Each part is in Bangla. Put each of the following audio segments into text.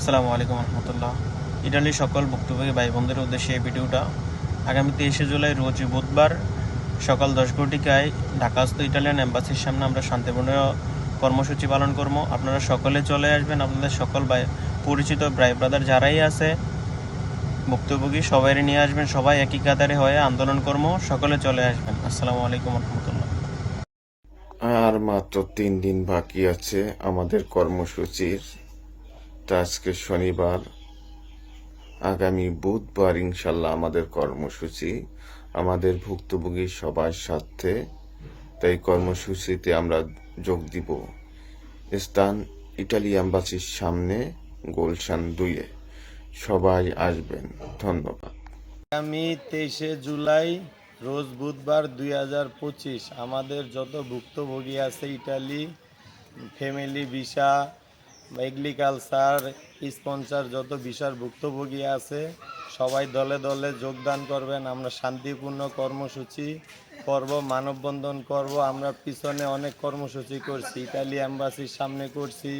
আসসালামু আলাইকুম রহমতুল্লাহ। ইটালির সকল ভুক্তভোগী ভাই বোনদের উদ্দেশ্যে এই ভিডিওটা আগামী তেইশে জুলাই রোজ বুধবার সকাল দশ ঘটিকায় ঢাকাস্থ ইটালিয়ান এম্বাসির সামনে আমরা শান্তিপূর্ণ কর্মসূচি পালন করব। আপনারা সকলে চলে আসবেন। আপনাদের সকল ভাই, পরিচিত ভাই ব্রাদার যারাই আছে, ভুক্তভোগী সবাই নিয়ে আসবেন। সবাই একই কাতারে হয়ে আন্দোলন কর্ম সকলে চলে আসবেন। আসসালামু আলাইকুম রহমতুল্লাহ। আর মাত্র তিন দিন বাকি আছে আমাদের কর্মসূচির। আজকে শনিবার, আগামী বুধবার ইনশাল্লাহ আমাদের কর্মসূচি। আমাদের ভুক্তভোগী সবার সাথে তাই কর্মসূচিতে আমরা যোগ দিব। স্থান ইটালি অ্যাম্বাসির সামনে, গোলশান দুইয়ে। সবাই আসবেন। ধন্যবাদ। আগামী তেইশে জুলাই, রোজ বুধবার দুই হাজার পঁচিশ। আমাদের যত ভুক্তভোগী আছে, Italy, family, visa agriculture sponsor যত ভিসার ভুক্তভোগী আছে, সবাই দলে দলে যোগদান করবেন। আমরা শান্তিপূর্ণ কর্মসূচি করব, মানববন্ধন করব। আমরা পিছনে অনেক কর্মসূচি করছি, ইতালি অ্যাম্বাসির সামনে করছি,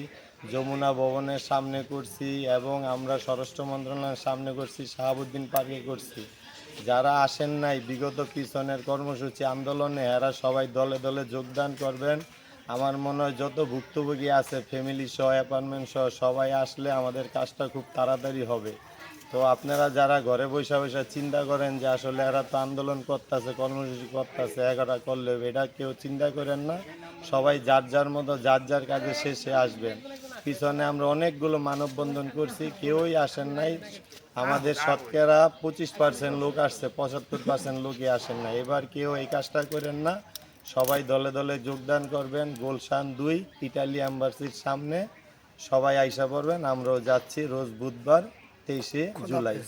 যমুনা ভবনের সামনে করছি এবং আমরা স্বরাষ্ট্র মন্ত্রণালয়ের সামনে করছি, শাহাবুদ্দিন পার্কে করছি। যারা আসেন নাই, বিগত পিছনের কর্মসূচি আন্দোলনে, এরা সবাই দলে দলে যোগদান করবেন। আমার মনে হয় যত ভুক্তভোগী আছে ফ্যামিলি সহ অ্যাপার্টমেন্ট সহ, সবাই আসলে আমাদের কাজটা খুব তাড়াতাড়ি হবে। তো আপনারা যারা ঘরে বসে বসে চিন্তা করেন যে আসলে এরা তো আন্দোলন করতেছে, কর্মসূচি করতেছে, এগারোটা করলে এটা কেউ চিন্তা করেন না। সবাই যার যার মতো, যার যার কাজে শেষে আসবেন। পিছনে আমরা অনেকগুলো মানববন্ধন করছি, কেউই আসেন নাই। আমাদের শতকরা পঁচিশ পার্সেন্ট লোক আসছে, পঁচাত্তর পার্সেন্ট লোকই আসেন না এবার কেউ এই কাজটা করেন না। সবাই দলে দলে যোগদান করবেন। গোলশান দুই ইটালি অ্যাম্বাসির সামনে সবাই আইসা পড়বেন। আমরাও যাচ্ছি রোজ বুধবার তেইশে জুলাই।